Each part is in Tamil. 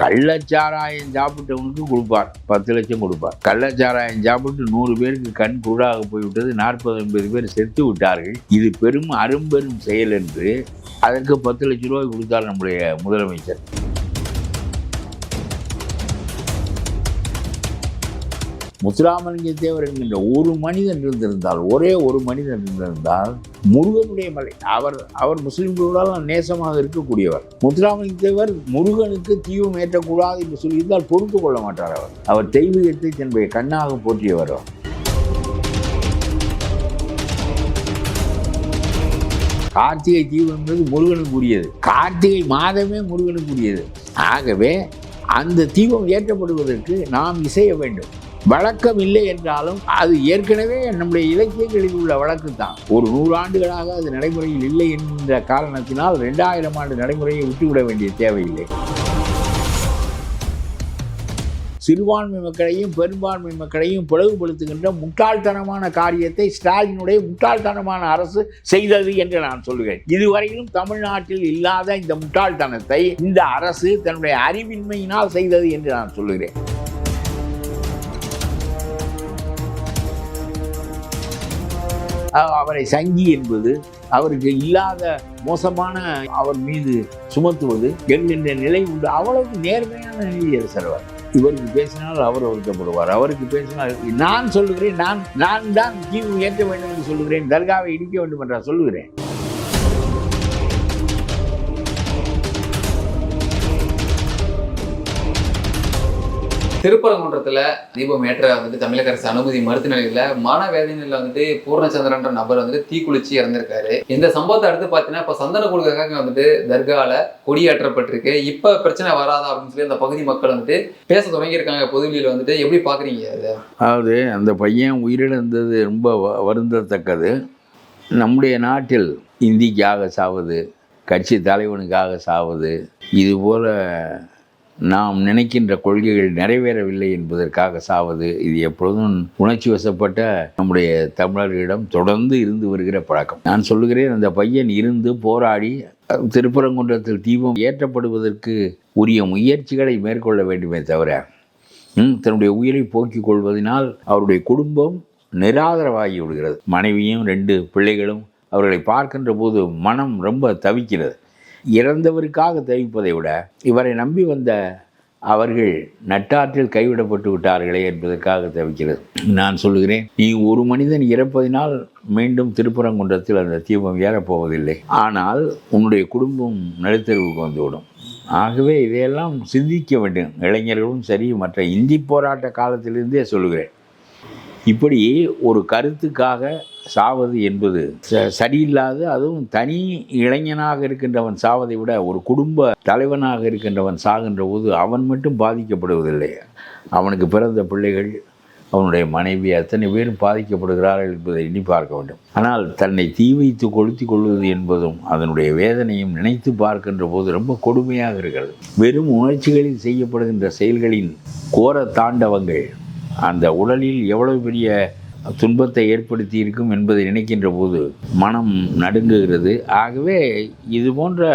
கள்ளச்சாராயம் சாப்பிட்டவனுக்கு கொடுப்பார். பத்து லட்சம் கொடுப்பார். கள்ளச்சாராயம் சாப்பிட்டு நூறு பேருக்கு கண் குருடாக போய்விட்டது. நாற்பது ஐம்பது பேர் செத்து விட்டார்கள். இது பெரும் அரும்பெரும் செயல் என்று அதற்கு பத்து லட்சம் ரூபாய் கொடுத்தார் நம்முடைய முதலமைச்சர். முத்துராமலிங்க தேவர் என்கின்ற ஒரு மனிதன் இருந்திருந்தால் ஒரே ஒரு மனிதன் இருந்திருந்தால் முருகனுடைய மலை அவர் அவர் முஸ்லீம்களால் நேசமாக இருக்கக்கூடியவர். முத்துராமலிங்க தேவர் முருகனுக்கு தீவும் ஏற்றக்கூடாது என்று சொல்லியிருந்தால் பொறுத்து கொள்ள மாட்டார் அவர். அவர் தெய்வீகத்தை தன்னுடைய கண்ணாக போற்றியவர் அவர். கார்த்திகை தீவு என்பது முருகனுக்குரியது. கார்த்திகை மாதமே முருகனுக்குரியது. ஆகவே அந்த தீபம் ஏற்றப்படுவதற்கு நாம் இசைய வேண்டும். வழக்கம் இல்லை என்றாலும் அது ஏற்கனவே நம்முடைய இலக்கியங்களில் உள்ள வழக்கு தான் ஒரு நூறு ஆண்டுகளாக அது நடைமுறையில் இல்லை என்ற காரணத்தினால் ரெண்டாயிரம் ஆண்டு நடைமுறையை விட்டுவிட வேண்டிய தேவையில்லை. சிறுபான்மை மக்களையும் பெரும்பான்மை மக்களையும் பிளவுபடுத்துகின்ற முட்டாள்தனமான காரியத்தை ஸ்டாலினுடைய முட்டாள்தனமான அரசு செய்தது என்று நான் சொல்லுவேன். இதுவரையிலும் தமிழ்நாட்டில் இல்லாத இந்த முட்டாள்தனத்தை இந்த அரசு தன்னுடைய அறிவின்மையினால் செய்தது என்று நான் சொல்லுகிறேன். அவரை சங்கி என்பது அவருக்கு இல்லாத மோசமான அவர் மீது சுமத்துவது என்கின்ற நிலை உண்டு. அவ்வளவு நேர்மையான நீதியரசர் அவர். இவருக்கு பேசினால் அவர் வருத்தப்படுவார் அவருக்கு பேசினால் நான் சொல்லுகிறேன் நான் நான் தான் தீவு ஏற்ற வேண்டும் என்று சொல்லுகிறேன் தர்காவை இடிக்க வேண்டும் என்றால் சொல்லுகிறேன். திருப்பரங்குன்றத்தில் தீபம் ஏற்ற வந்துட்டு தமிழக அரசு அனுமதி மறுத்த நிலையில் மனவேதனையில் வந்துட்டு பூர்ணச்சந்திரன்ற நபர் வந்துட்டு தீக்குளிச்சு இறந்திருக்காரு. இந்த சம்பவத்தை அடுத்து பார்த்தீங்கன்னா இப்போ சந்தன குழுக்காக வந்துட்டு தர்காவில் கொடியேற்றப்பட்டிருக்கு. இப்போ பிரச்சனை வராதா அப்படின்னு சொல்லி அந்த பகுதி மக்கள் வந்துட்டு பேச தொடங்கியிருக்காங்க. பொதுவெளியில் வந்துட்டு எப்படி பார்க்குறீங்க அதை அதாவது அந்த பையன் உயிரிழந்தது ரொம்ப வ- வருந்தத்தக்கது. நம்முடைய நாட்டில் இந்திக்காக சாவது கட்சி தலைவனுக்காக சாவது இதுபோல் நாம் நினைக்கின்ற கொள்கைகள் நிறைவேறவில்லை என்பதற்காக சாவது இது எப்பொழுதும் உணர்ச்சி வசப்பட்ட நம்முடைய தமிழர்களிடம் தொடர்ந்து இருந்து வருகிற பழக்கம். நான் சொல்லுகிறேன் அந்த பையன் இருந்து போராடி திருப்பரங்குன்றத்தில் தீபம் ஏற்றப்படுவதற்கு உரிய முயற்சிகளை மேற்கொள்ள வேண்டுமே தவிர தன்னுடைய உயிரை போக்கிக் கொள்வதனால் அவருடைய குடும்பம் நிராதரவாகி விடுகிறது. மனைவியும் ரெண்டு பிள்ளைகளும் அவர்களை பார்க்கின்ற போது மனம் ரொம்ப தவிக்கிறது. இறந்தவருக்காக தவிப்பதை விட இவரை நம்பி வந்த அவர்கள் நட்டாற்றில் கைவிடப்பட்டு விட்டார்களே என்பதற்காக தவிக்கிறது நான் சொல்லுகிறேன் நீ ஒரு மனிதன் இறப்பதினால் மீண்டும் திருப்பரங்குன்றத்தில் அந்த தீபம் ஏறப்போவதில்லை. ஆனால் உன்னுடைய குடும்பம் நடுத்தருவுக்கு வந்துவிடும். ஆகவே இதையெல்லாம் சிந்திக்க வேண்டும். இளைஞர்களும் சரி மற்ற இந்தி போராட்ட காலத்திலிருந்தே சொல்லுகிறேன். இப்படி ஒரு கருத்துக்காக சாவது என்பது ச- சரியில்லாது அதுவும் தனி இளைஞனாக இருக்கின்றவன் சாவதை விட ஒரு குடும்ப தலைவனாக இருக்கின்றவன் சாகின்ற போது அவன் மட்டும் பாதிக்கப்படுவதில்லை. அவனுக்கு பிறந்த பிள்ளைகள் அவனுடைய மனைவி அத்தனை பேரும் பாதிக்கப்படுகிறார்கள் என்பதை எண்ணி பார்க்க வேண்டும். ஆனால் தன்னை தீ வைத்து கொளுத்தி கொள்வது என்பதும் அதனுடைய வேதனையும் நினைத்து பார்க்கின்ற போது ரொம்ப கொடுமையாக இருக்கிறது. வெறும் உணர்ச்சிகளில் செய்யப்படுகின்ற செயல்களின் கோர தாண்டவங்கள். அந்த உடலில் எவ்வளவு பெரிய துன்பத்தை ஏற்படுத்தி இருக்கும் என்பதை நினைக்கின்ற போது மனம் நடுங்குகிறது. ஆகவே இது போன்ற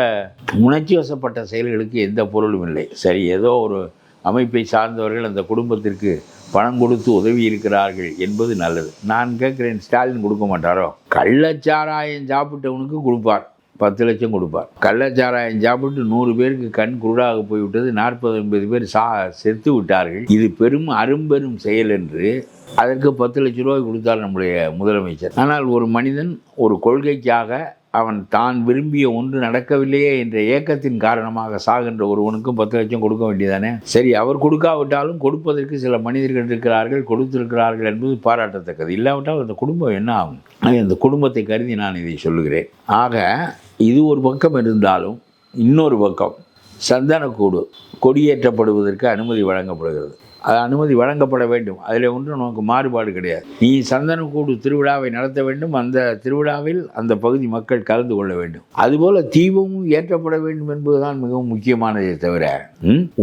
உணர்ச்சி வசப்பட்ட செயல்களுக்கு எந்த பொருளும் இல்லை. சரி ஏதோ ஒரு அமைப்பை சார்ந்தவர்கள் அந்த குடும்பத்திற்கு பணம் கொடுத்து உதவி இருக்கிறார்கள் என்பது நல்லது. நான் கேட்குறேன் ஸ்டாலின் கொடுக்க மாட்டாரோ? கள்ளச்சாராயம் சாப்பிட்டவனுக்கு கொடுப்பார். பத்து லட்சம் கொடுப்பார். கள்ளச்சாராயம் சாப்பிட்டு நூறு பேருக்கு கண் குருடாக போய்விட்டது நாற்பது ஐம்பது பேர் சா செத்து விட்டார்கள். இது பெரும் அரும்பெரும் செயல் என்று அதற்கு பத்து லட்ச ரூபாய் கொடுத்தார் நம்முடைய முதலமைச்சர். ஆனால் ஒரு மனிதன் ஒரு கொள்கைக்காக அவன் தான் விரும்பிய ஒன்று நடக்கவில்லையே என்ற ஏக்கத்தின் காரணமாக சாகின்ற ஒருவனுக்கும் பத்து லட்சம் கொடுக்க வேண்டியதானே? சரி அவர் கொடுக்காவிட்டாலும் கொடுப்பதற்கு சில மனிதர்கள் இருக்கிறார்கள் கொடுத்திருக்கிறார்கள் என்பது பாராட்டத்தக்கது. இல்லாவிட்டால் அந்த குடும்பம் என்ன ஆகும்? அந்த குடும்பத்தை கருதி நான் இதை சொல்லுகிறேன். ஆக இது ஒரு பக்கம் இருந்தாலும் இன்னொரு பக்கம் சந்தனக்கூடு கொடியேற்றப்படுவதற்கு அனுமதி வழங்கப்படுகிறது. அது அனுமதி வழங்கப்பட வேண்டும். அதில் ஒன்றும் நமக்கு மாறுபாடு கிடையாது. நீ சந்தனக்கூடு திருவிழாவை நடத்த வேண்டும். அந்த திருவிழாவில் அந்த பகுதி மக்கள் கலந்து கொள்ள வேண்டும். அதுபோல தீபமும் ஏற்றப்பட வேண்டும் என்பதுதான் மிகவும் முக்கியமானதே தவிர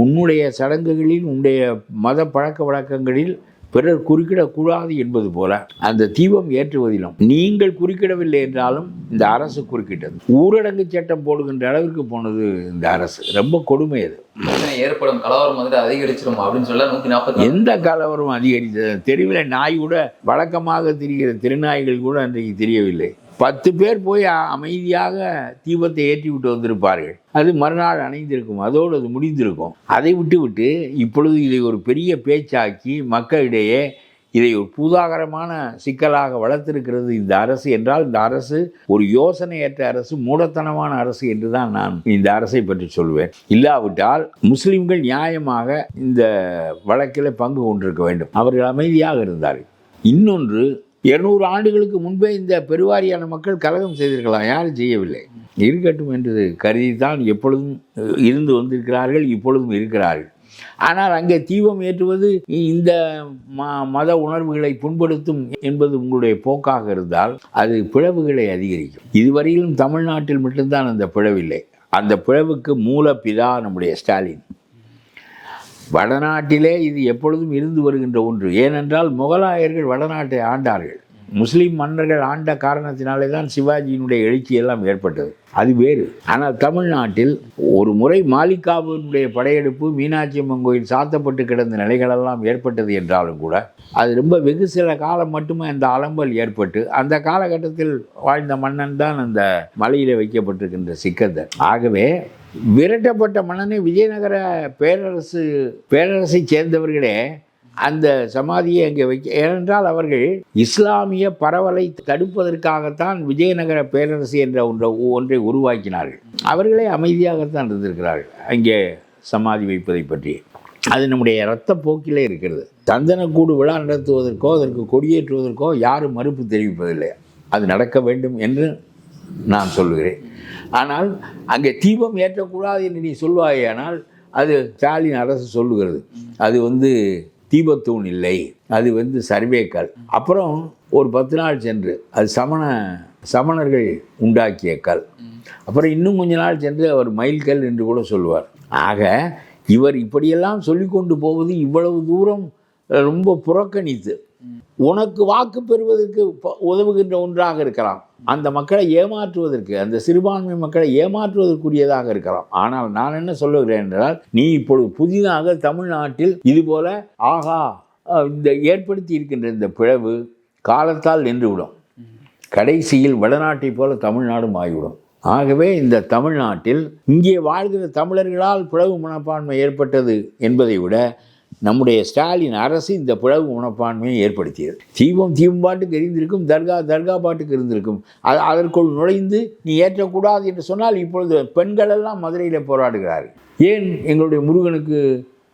உன்னுடைய சடங்குகளில் உன்னுடைய மத பழக்க வழக்கங்களில் பிறர் குறுக்கிடக்கூடாது என்பது போல அந்த தீபம் ஏற்றுவதிலும் நீங்கள் குறுக்கிடவில்லை என்றாலும் இந்த அரசு குறுக்கிட்டது. ஊரடங்கு சட்டம் போடுகின்ற அளவிற்கு போனது இந்த அரசு. ரொம்ப கொடுமை அது. ஏற்படும் கலவரம் வந்துட்டு அதிகரிச்சிடும் அப்படின்னு சொல்ல நூத்தி நாற்பத்தி எந்த கலவரம் அதிகரித்தது? தெருவில் நாய் கூட வழக்கமாக திரிகிற திருநாய்கள் கூட அன்றைக்கு தெரியவில்லை. பத்து பேர் போய் அமைதியாக தீபத்தை ஏற்றி விட்டு வந்திருப்பார்கள். அது மறுநாள் அணைந்திருக்கும். அதோடு அது முடிந்திருக்கும். அதை விட்டுவிட்டு இப்பொழுது இதை ஒரு பெரிய பேச்சாக்கி மக்களிடையே இதை ஒரு பூதாகரமான சிக்கலாக வளர்த்திருக்கிறது இந்த அரசு என்றால் இந்த அரசு ஒரு யோசனையற்ற அரசு மூடத்தனமான அரசு என்று தான் நான் இந்த அரசை பற்றி சொல்வேன். இல்லாவிட்டால் முஸ்லிம்கள் நியாயமாக இந்த வழக்கில் பங்கு கொண்டிருக்க வேண்டும். அவர்கள் அமைதியாக இருந்தார்கள். இன்னொன்று இருநூறு ஆண்டுகளுக்கு முன்பே இந்த பெருவாரியான மக்கள் கலகம் செய்திருக்கலாம் யாரும் செய்யவில்லை. இருக்கட்டும் என்று தான் எப்பொழுதும் இருந்து வந்திருக்கிறார்கள் இப்பொழுதும் இருக்கிறார்கள். ஆனால் அங்கே தீபம் ஏற்றுவது இந்த ம மத உணர்வுகளை புண்படுத்தும் என்பது உங்களுடைய போக்காக இருந்தால் அது பிளவுகளை அதிகரிக்கும். இதுவரையிலும் தமிழ்நாட்டில் மட்டும்தான் அந்த பிளவில்லை அந்த பிளவுக்கு மூலப்பிதா நம்முடைய ஸ்டாலின். வடநாட்டிலே இது எப்பொழுதும் இருந்து வருகின்ற ஒன்று. ஏனென்றால் முகலாயர்கள் வடநாட்டை ஆண்டார்கள். முஸ்லீம் மன்னர்கள் ஆண்ட காரணத்தினாலே தான் சிவாஜியினுடைய எழுச்சி எல்லாம் ஏற்பட்டது. அது வேறு. ஆனால் தமிழ்நாட்டில் ஒரு முறை மாலிகாவினுடைய படையெடுப்பு மீனாட்சி அம்மன் கோயில் சாத்தப்பட்டு கிடந்த நிலைகளெல்லாம் ஏற்பட்டது என்றாலும் கூட அது ரொம்ப வெகு சில காலம் மட்டுமே அந்த அலம்பல் ஏற்பட்டு அந்த காலகட்டத்தில் வாழ்ந்த மன்னன் தான் அந்த மலையில் வைக்கப்பட்டிருக்கின்ற சிக்கந்தர். ஆகவே விரட்டப்பட்ட மன்னனை விஜயநகர பேரரசு பேரரசை சேர்ந்தவர்களே அந்த சமாதியை அங்கே வைக்க ஏனென்றால் அவர்கள் இஸ்லாமிய பரவலை தடுப்பதற்காகத்தான் விஜயநகர பேரரசு என்ற ஒன்றை ஒன்றை உருவாக்கினார்கள். அவர்களே அமைதியாகத்தான் இருந்திருக்கிறார்கள். அங்கே சமாதி வைப்பதை பற்றி. அது நம்முடைய இரத்த போக்கிலே இருக்கிறது. சந்தனக்கூடு விழா நடத்துவதற்கோ அதற்கு கொடியேற்றுவதற்கோ யாரும் மறுப்பு தெரிவிப்பதில்லை. அது நடக்க வேண்டும் என்று நான் சொல்லுகிறேன். ஆனால் அங்கே தீபம் ஏற்றக்கூடாது என்று நீ சொல்வாயானால் அது ஸ்டாலின் அரசு சொல்லுகிறது. அது வந்து தீபத்தூண் இல்லை. அது வந்து சர்வேக்கல். அப்புறம் ஒரு பத்து நாள் சென்று அது சமண சமணர்கள் உண்டாக்கிய கல். அப்புறம் இன்னும் கொஞ்ச நாள் சென்று அவர் மைல்கல் என்று கூட சொல்லுவார் ஆக இவர் இப்படியெல்லாம் சொல்லிக்கொண்டு போவது இவ்வளவு தூரம் ரொம்ப புறக்கணித்து உனக்கு வாக்கு பெறுவதற்கு ப- உதவுகின்ற ஒன்றாக இருக்கலாம். அந்த மக்களை ஏமாற்றுவதற்கு அந்த சிறுபான்மை மக்களை ஏமாற்றுவதற்குரியதாக இருக்கலாம். ஆனால் நான் என்ன சொல்லுகிறேன் என்றால் நீ இப்பொழுது புதிதாக தமிழ்நாட்டில் இதுபோல ஆகா இந்த ஏற்படுத்தி இருக்கின்ற இந்த பிளவு காலத்தால் நின்றுவிடும். கடைசியில் வடநாட்டைப் போல தமிழ்நாடும் ஆகிவிடும். ஆகவே இந்த தமிழ்நாட்டில் இங்கே வாழ்கிற தமிழர்களால் பிளவு மனப்பான்மை ஏற்பட்டது என்பதை விட நம்முடைய ஸ்டாலின் அரசு இந்த பிளவு மனப்பான்மையை ஏற்படுத்தியது. தீபம் தீபம் பாட்டுக்கு எரிந்திருக்கும் தர்கா தர்கா பாட்டுக்கு இருந்திருக்கும். அது அதற்குள் நுழைந்து நீ ஏற்றக்கூடாது என்று சொன்னால் இப்பொழுது பெண்களெல்லாம் மதுரையில் போராடுகிறார்கள். ஏன் எங்களுடைய முருகனுக்கு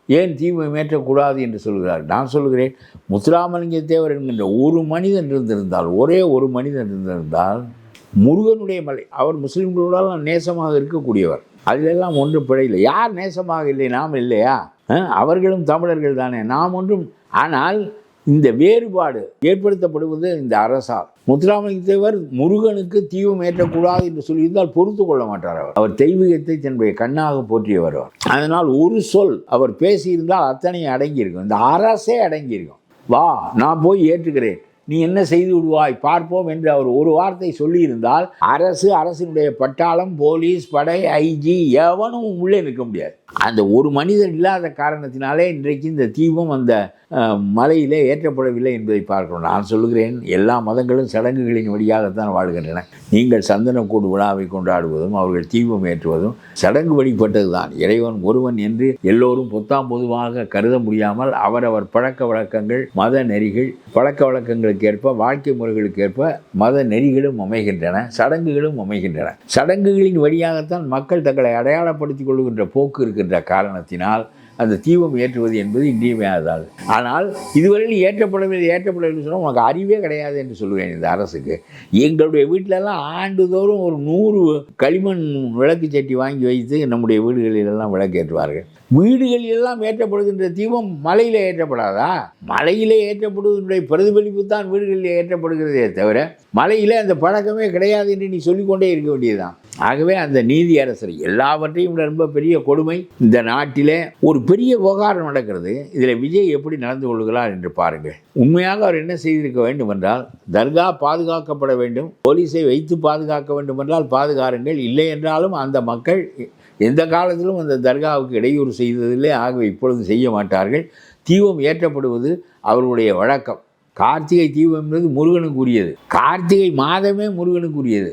ஏன் தீபம் ஏற்றக்கூடாது என்று சொல்கிறார்? நான் சொல்கிறேன் முத்துராமலிங்க தேவர் என்கின்ற ஒரு மனிதன் இருந்திருந்தால் ஒரே ஒரு மனிதன் இருந்திருந்தால் முருகனுடைய மலை அவர் முஸ்லீம்களோடலாம் நேசமாக இருக்கக்கூடியவர். அதிலெல்லாம் ஒன்றும் பிழையில்லை யார் நேசமாக இல்லை நாம் இல்லையா? அவர்களும் தமிழர்கள் தானே. நாம் ஒன்றும். ஆனால் இந்த வேறுபாடு ஏற்படுத்தப்படுவது இந்த அரசால். முத்துராமலிங்கத்தேவர் முருகனுக்கு தீவம் ஏற்றக்கூடாது என்று சொல்லியிருந்தால் பொறுத்து கொள்ள மாட்டார் அவர். அவர் தெய்வீகத்தை தன்னுடைய கண்ணாக போற்றியவர் அவர். அதனால் ஒரு சொல் அவர் பேசியிருந்தால் அத்தனையும் அடங்கியிருக்கும். இந்த அரசே அடங்கியிருக்கும். வா நான் போய் ஏற்றுக்கிறேன். நீ என்ன செய்து விடுவாய்? பார்ப்போம் என்று அவர் ஒரு வார்த்தை சொல்லியிருந்தால் அரசு அரசினுடைய பட்டாளம் போலீஸ் படை ஐஜி எவனும் உள்ளே நிற்க முடியாது. அந்த ஒரு மனிதர் இல்லாத காரணத்தினாலே இன்றைக்கு இந்த தீபம் அந்த மலையிலே ஏற்றப்படவில்லை என்பதை பார்க்கிறோம். நான் சொல்லுகிறேன் எல்லா மதங்களும் சடங்குகளின் வழியாகத்தான் வாழ்கின்றன. நீங்கள் சந்தனக்கூடு விழாவை கொண்டாடுவதும் அவர்கள் தீபம் ஏற்றுவதும் சடங்கு வழிபட்டது தான் இறைவன் ஒருவன் என்று எல்லோரும் பொத்தாம் பொதுவாக கருத முடியாமல் அவரவர் பழக்க வழக்கங்கள் மத நெறிகள் பழக்க வழக்கங்களுக்கு ஏற்ப வாழ்க்கை முறைகளுக்கு ஏற்ப மத நெறிகளும் அமைகின்றன சடங்குகளும் அமைகின்றன. சடங்குகளின் வழியாகத்தான் மக்கள் தங்களை அடையாளப்படுத்திக் கொள்கின்ற போக்கு இருக்கின்ற காரணத்தினால் அந்த தீபம் ஏற்றுவது என்பது இன்றியமையாதது ஆனால் இதுவரையில் ஏற்றப்படவில்லை ஏற்றப்படவில்லை சொன்னால் உனக்கு அறிவே கிடையாது என்று சொல்லுவேன் இந்த அரசுக்கு. எங்களுடைய வீட்டிலெல்லாம் ஆண்டுதோறும் ஒரு நூறு களிமண் விளக்கு சட்டி வாங்கி வைத்து நம்முடைய வீடுகளிலெல்லாம் விளக்கேற்றுவார்கள். வீடுகளில் எல்லாம் ஏற்றப்படுகின்ற தீபம் மலையில் ஏற்றப்படாதா? மலையிலே ஏற்றப்படுவதனுடைய பிரதிபலிப்பு தான் வீடுகளில் ஏற்றப்படுகிறதே தவிர மலையில் அந்த பழக்கமே கிடையாது என்று நீ சொல்லிக்கொண்டே இருக்க வேண்டியதுதான். ஆகவே அந்த நீதி அரசர் எல்லாவற்றையும் விட ரொம்ப பெரிய கொடுமை. இந்த நாட்டிலே ஒரு பெரிய விவகாரம் நடக்கிறது. இதில் விஜய் எப்படி நடந்து கொள்கிறார் என்று பாருங்கள். உண்மையாக அவர் என்ன செய்திருக்க வேண்டும் என்றால் தர்கா பாதுகாக்கப்பட வேண்டும் போலீஸை வைத்து பாதுகாக்க வேண்டும் என்றால் பாதுகாருங்கள். இல்லை என்றாலும் அந்த மக்கள் எந்த காலத்திலும் அந்த தர்காவுக்கு இடையூறு செய்ததில்லை ஆகவே இப்பொழுது செய்ய மாட்டார்கள். தீபம் ஏற்றப்படுவது அவர்களுடைய வழக்கம். கார்த்திகை தீபம் என்பது முருகனுக்குரியது. கார்த்திகை மாதமே முருகனுக்குரியது.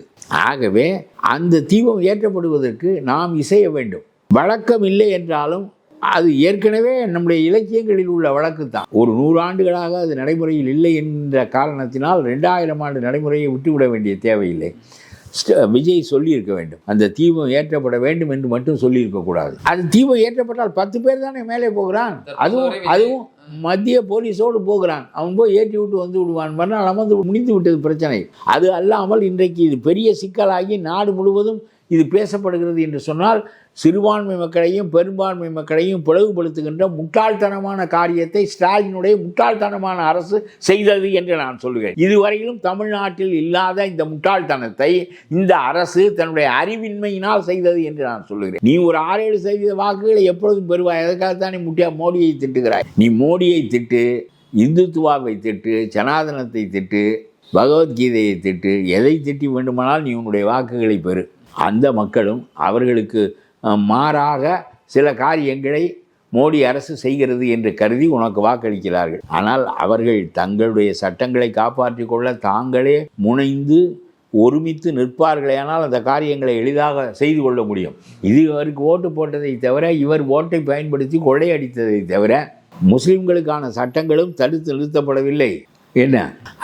ஆகவே அந்த தீபம் ஏற்றப்படுவதற்கு நாம் இசைய வேண்டும். வழக்கம் இல்லை என்றாலும் அது ஏற்கனவே நம்முடைய இலக்கியங்களில் உள்ள வழக்கு தான் ஒரு நூறாண்டுகளாக அது நடைமுறையில் இல்லை என்ற காரணத்தினால் ரெண்டாயிரம் ஆண்டு நடைமுறையை விட்டுவிட வேண்டிய தேவையில்லை. விஜய் சொல்லியிருக்க வேண்டும். அந்த தீபம் ஏற்றப்பட வேண்டும் என்று மட்டும் சொல்லியிருக்கக்கூடாது அது தீபம் ஏற்றப்பட்டால் பத்து பேர் தானே மேலே போகிறான்? அதுவும் அதுவும் மத்திய போலீஸோடு போகிறான். அவன் போய் ஏற்றி விட்டு வந்து விடுவான். மறுநாள் அமர்ந்து முடிந்து விட்டது பிரச்சனை. அது அல்லாமல் இன்றைக்கு இது பெரிய சிக்கலாகி நாடு முழுவதும் இது பேசப்படுகிறது என்று சொன்னால் சிறுபான்மை மக்களையும் பெரும்பான்மை மக்களையும் பிளவுபடுத்துகின்ற முட்டாள்தனமான காரியத்தை ஸ்டாலினுடைய முட்டாள்தனமான அரசு செய்தது என்று நான் சொல்லுகிறேன் இதுவரையிலும் தமிழ்நாட்டில் இல்லாத இந்த முட்டாள்தனத்தை இந்த அரசு தன்னுடைய அறிவின்மையினால் செய்தது என்று நான் சொல்லுகிறேன். நீ ஒரு ஆறு ஏழு சதவீத வாக்குகளை எப்பொழுதும் பெறுவாய். அதற்காகத்தான் நீ முட்டியா மோடியை திட்டுகிறாய்? நீ மோடியை திட்டு இந்துத்துவாவை திட்டு சனாதனத்தை திட்டு பகவத்கீதையை திட்டு எதை திட்டி வேண்டுமானால் நீ உன்னுடைய வாக்குகளை பெறு. அந்த மக்களும் அவர்களுக்கு மாறாக சில காரியங்களை மோடி அரசு செய்கிறது என்று கருதி உனக்கு வாக்களிக்கிறார்கள். ஆனால் அவர்கள் தங்களுடைய சட்டங்களை காப்பாற்றிக் கொள்ள தாங்களே முனைந்து ஒருமித்து நிற்பார்களேயானால் அந்த காரியங்களை எளிதாக செய்து கொள்ள முடியும். இது இவருக்கு ஓட்டு போட்டதை தவிர இவர் ஓட்டை பயன்படுத்தி கொள்ளையடித்ததை தவிர முஸ்லிம்களுக்கான சட்டங்களும் தடுத்து நிறுத்தப்படவில்லை. என்ன?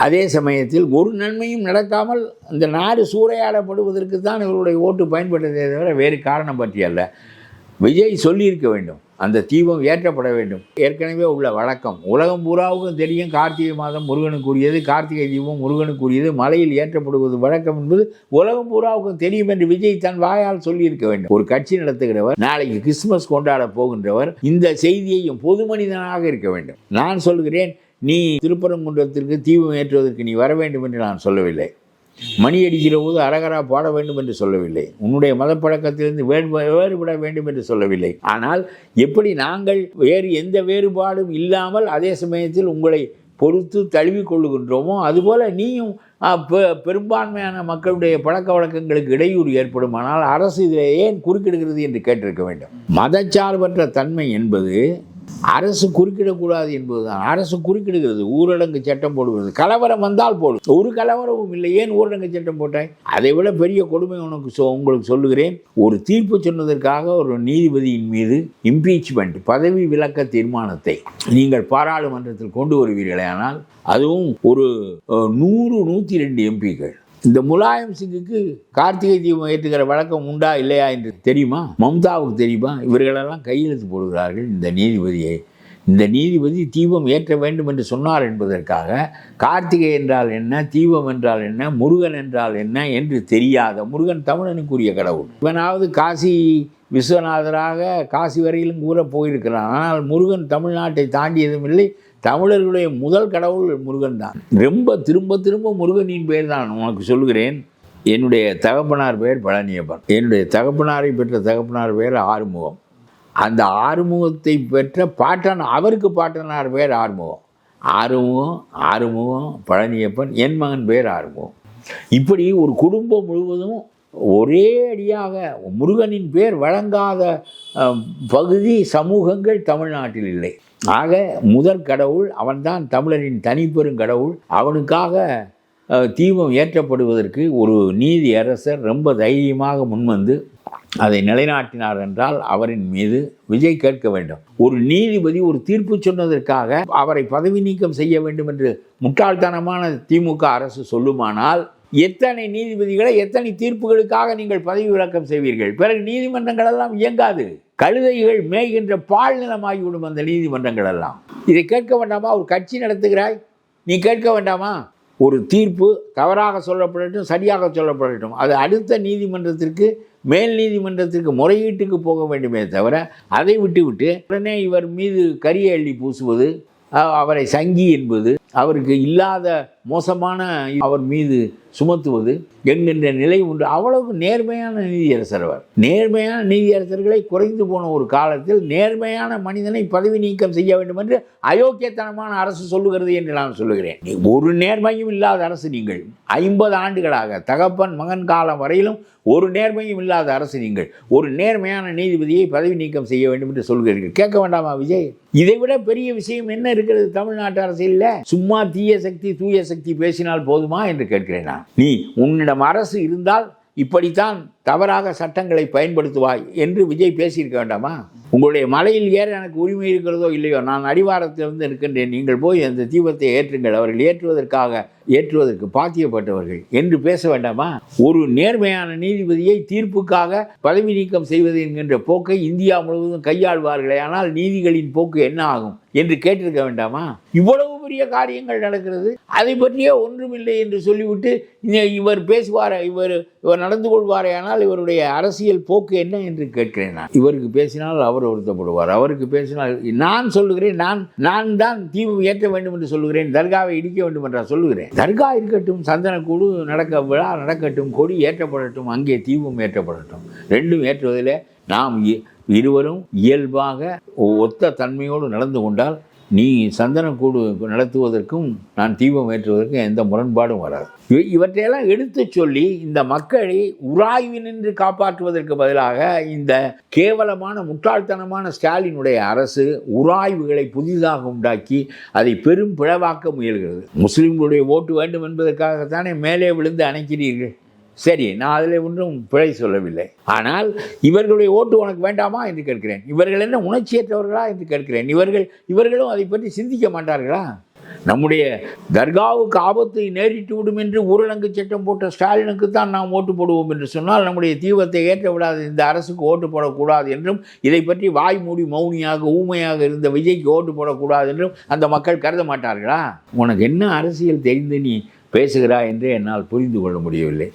அதே சமயத்தில் ஒரு நன்மையும் நடக்காமல் இந்த நாடு சூறையாடப்படுவதற்கு தான் இவருடைய ஓட்டு பயன்பட்டதே தவிர வேறு காரணம் பற்றி அல்ல. விஜய் சொல்லியிருக்க வேண்டும். அந்த தீபம் ஏற்றப்பட வேண்டும். ஏற்கனவே உள்ள வழக்கம். உலகம் பூராவுக்கும் தெரியும் கார்த்திகை மாதம் முருகனுக்குரியது கார்த்திகை தீபம் முருகனுக்குரியது மலையில் ஏற்றப்படுவது வழக்கம் என்பது உலகம் பூராவுக்கும் தெரியும் என்று விஜய் தன் வாயால் சொல்லியிருக்க வேண்டும். ஒரு கட்சி நடத்துகிறவர் நாளைக்கு கிறிஸ்துமஸ் கொண்டாட போகின்றவர் இந்த செய்தியையும் பொது மனிதனாக இருக்க வேண்டும். நான் சொல்கிறேன் நீ திருப்பரங்குன்றத்திற்கு தீபம் ஏற்றுவதற்கு நீ வர வேண்டும் என்று நான் சொல்லவில்லை. மணி அடிக்கிற போது அரகரா பாட வேண்டும் என்று சொல்லவில்லை. உன்னுடைய மதப்பழக்கத்திலிருந்து வேறு வேறுபட வேண்டும் என்று சொல்லவில்லை. ஆனால் எப்படி நாங்கள் வேறு எந்த வேறுபாடும் இல்லாமல் அதே சமயத்தில் உங்களை பொறுத்து தழுவி கொள்ளுகின்றோமோ அதுபோல நீயும் பெ- பெரும்பான்மையான மக்களுடைய பழக்க வழக்கங்களுக்கு இடையூறு ஏற்படுமானால் அரசு இதில் ஏன் குறுக்கிடுகிறது என்று கேட்டிருக்க வேண்டும். மதச்சார்பற்ற தன்மை என்பது அரசு குறுக்கிடக்கூடாது என்பதுதான். அரசு குறுக்கிடுகிறது. ஊரடங்கு சட்டம் போடுகிறது. கலவரம் வந்தால் போடும் ஒரு கலவரமும் இல்லை. ஏன் ஊரடங்கு சட்டம் போட்டாய்? அதை விட பெரிய கொடுமை உனக்கு உங்களுக்கு சொல்லுகிறேன். ஒரு தீர்ப்பு சொன்னதற்காக ஒரு நீதிபதியின் மீது இம்பீச்மெண்ட் பதவி விலக்க தீர்மானத்தை நீங்கள் பாராளுமன்றத்தில் கொண்டு வருவீர்களே ஆனால் அதுவும் ஒரு நூறு நூற்றி ரெண்டு எம்பிக்கள் இந்த முலாயம் சிங்குக்கு கார்த்திகை தீபம் ஏற்றுகிற வழக்கம் உண்டா இல்லையா என்று தெரியுமா? மம்தாவுக்கு தெரியுமா? இவர்களெல்லாம் கையெழுத்து போடுகிறார்கள். இந்த நீதிபதியை இந்த நீதிபதி தீபம் ஏற்ற வேண்டும் என்று சொன்னார் என்பதற்காக கார்த்திகை என்றால் என்ன தீபம் என்றால் என்ன முருகன் என்றால் என்ன என்று தெரியாத முருகன் தமிழனுக்குரிய கடவுள். இவனாவது காசி விஸ்வநாதராக காசி வரையிலும் கூற போயிருக்கிறான். ஆனால் முருகன் தமிழ்நாட்டை தாண்டியதும் இல்லை. தமிழர்களுடைய முதல் கடவுள் முருகன் தான். ரொம்ப திரும்ப திரும்ப முருகனின் பெயர் தான் உனக்கு சொல்லுகிறேன். என்னுடைய தகப்பனார் பெயர் பழனியப்பன். என்னுடைய தகப்பனாரை பெற்ற தகப்பனார் பெயர் ஆறுமுகம். அந்த ஆறுமுகத்தை பெற்ற பாட்டன் அவருக்கு பாட்டனார் பெயர் ஆறுமுகம். ஆறுமுகம் ஆறுமுகம் பழனியப்பன் என் மகன் பெயர் ஆறுமுகம். இப்படி ஒரு குடும்பம் முழுவதும் ஒரே அடியாக முருகனின் பேர் வழங்காத பகுதி சமூகங்கள் தமிழ்நாட்டில் இல்லை. ஆக முதற் கடவுள் அவன்தான் தமிழரின் தனிப்பெரும் கடவுள். அவனுக்காக தீபம் ஏற்றப்படுவதற்கு ஒரு நீதி அரசர் ரொம்ப தைரியமாக முன்வந்து அதை நிலைநாட்டினார் என்றால் அவரின் மீது விஜய் கேட்க வேண்டும். ஒரு நீதிபதி ஒரு தீர்ப்பு சொன்னதற்காக அவரை பதவி நீக்கம் செய்ய வேண்டும் என்று முட்டாள்தனமான திமுக அரசு சொல்லுமானால் எத்தனை நீதிபதிகளை எத்தனை தீர்ப்புகளுக்காக நீங்கள் பதவி விலக்கம் செய்வீர்கள்? பிறகு நீதிமன்றங்கள் எல்லாம் இயங்காது. கழுதைகள் மேய்கின்ற பால் நிலமாகிவிடும் அந்த நீதிமன்றங்கள் எல்லாம் இதை கேட்க வேண்டாமா? ஒரு கட்சி நடத்துகிறாய். நீ கேட்க வேண்டாமா? ஒரு தீர்ப்பு தவறாக சொல்லப்படட்டும் சரியாக சொல்லப்படட்டும். அது அடுத்த நீதிமன்றத்திற்கு மேல் நீதிமன்றத்திற்கு முறையீட்டுக்கு போக வேண்டுமே தவிர அதை விட்டுவிட்டு உடனே இவர் மீது கரிய அள்ளி பூசுவது அவரை சங்கி என்பது அவருக்கு இல்லாத மோசமான அவர் மீது சுமத்துவது என்கின்ற நிலை உண்டு. அவ்வளவு நேர்மையான நீதியரசர் அவர் நேர்மையான நீதியரசர்களை குறைந்து போன ஒரு காலத்தில் நேர்மையான மனிதனை பதவி நீக்கம் செய்ய வேண்டும் என்று அயோக்கியத்தனமான அரசு சொல்லுகிறது என்று நான் சொல்லுகிறேன். ஒரு நேர்மையும் இல்லாத அரசு நீங்கள். ஐம்பது ஆண்டுகளாக தகப்பன் மகன் காலம் வரையிலும் ஒரு நேர்மையும் இல்லாத அரசு நீங்கள். ஒரு நேர்மையான நீதிபதியை பதவி நீக்கம் செய்ய வேண்டும் என்று சொல்கிறீர்கள். கேட்க வேண்டாமா விஜய்? இதை விட பெரிய விஷயம் என்ன இருக்கிறது தமிழ்நாட்டு அரசியலில்? சும்மா தீய சக்தி தூய சக்தி சக்தி பேசினால் போதுமா என்று கேட்கிறேன்? நான் நீ உன்னிடம் அரசு இருந்தால் இப்படித்தான் தவறாக சட்டங்களை பயன்படுத்துவாய் என்று விஜய் பேசியிருக்க வேண்டாமா? உங்களுடைய மலையில் ஏற எனக்கு உரிமை இருக்கிறதோ இல்லையோ? நான் அடிவாரத்திலிருந்து இருக்கின்றேன் நீங்கள் போய் அந்த தீபத்தை ஏற்றுங்கள். அவர்கள் ஏற்றுவதற்காக ஏற்றுவதற்கு பாத்தியப்பட்டவர்கள் என்று பேச வேண்டாமா? ஒரு நேர்மையான நீதிபதியை தீர்ப்புக்காக பதவி நீக்கம் செய்வது என்கின்ற போக்கை இந்தியா முழுவதும் கையாள்வார்களே. ஆனால் நீதிகளின் போக்கு என்ன ஆகும் என்று கேட்டிருக்க வேண்டாமா? இவ்வளவு பெரிய காரியங்கள் நடக்கிறது. அதை பற்றியே ஒன்றுமில்லை என்று சொல்லிவிட்டு இவர் பேசுவார்? இவர் இவர் நடந்து கொள்வாரே? ஆனால் இவருடைய அரசியல் போக்கு என்ன என்று கேட்கிறேன் நான். இவருக்கு பேசினால் அவர் வருத்தப்படுவார். அவருக்கு பேசினால் நான் சொல்லுகிறேன் நான் நான் தான் தீபம் ஏற்ற வேண்டும் என்று சொல்லுகிறேன் தர்காவை இடிக்க வேண்டும் என்றால் சொல்லுகிறேன். தர்கா இருக்கட்டும் சந்தனக்கூடு நடக்க விழா நடக்கட்டும் கொடி ஏற்றப்படட்டும் அங்கே தீவும் ஏற்றப்படட்டும். ரெண்டும் ஏற்றுவதில் நாம் இ- இருவரும் இயல்பாக ஒத்த தன்மையோடு நடந்து கொண்டால் நீ சந்தனக்கூடு நடத்துவதற்கும் நான் தீபம் ஏற்றுவதற்கும் எந்த முரண்பாடும் வராது. இவற்றையெல்லாம் எடுத்துச் சொல்லி இந்த மக்களை உராய்வினின்று காப்பாற்றுவதற்கு பதிலாக இந்த கேவலமான முட்டாள்தனமான ஸ்டாலினுடைய அரசு உராய்வுகளை புதிதாக உண்டாக்கி அதை பெரும் பிளவாக்க முயல்கிறது. முஸ்லிம்களுடைய ஓட்டு வேண்டும் என்பதற்காகத்தானே மேலே விழுந்து அணைக்கிறீர்கள். சரி நான் அதில் ஒன்றும் பிழை சொல்லவில்லை. ஆனால் இவர்களுடைய ஓட்டு உனக்கு வேண்டாமா என்று கேட்கிறேன். இவர்கள் என்ன உணர்ச்சியற்றவர்களா என்று கேட்கிறேன். இவர்கள் இவர்களும் அதை பற்றி சிந்திக்க மாட்டார்களா? நம்முடைய தர்காவுக்கு ஆபத்தை நேரிட்டு விடும் என்று ஊரடங்கு சட்டம் போட்ட ஸ்டாலினுக்கு தான் நாம் ஓட்டு போடுவோம் என்று சொன்னால் நம்முடைய தீபத்தை ஏற்ற விடாது. இந்த அரசுக்கு ஓட்டு போடக்கூடாது என்றும் இதை பற்றி வாய் மூடி மௌனியாக ஊமையாக இருந்த விஜய்க்கு ஓட்டு போடக்கூடாது என்றும் அந்த மக்கள் கருத மாட்டார்களா? உனக்கு என்ன அரசியல் தெரிந்து நீ பேசுகிறாய் என்று என்னால் புரிந்து கொள்ள முடியவில்லை.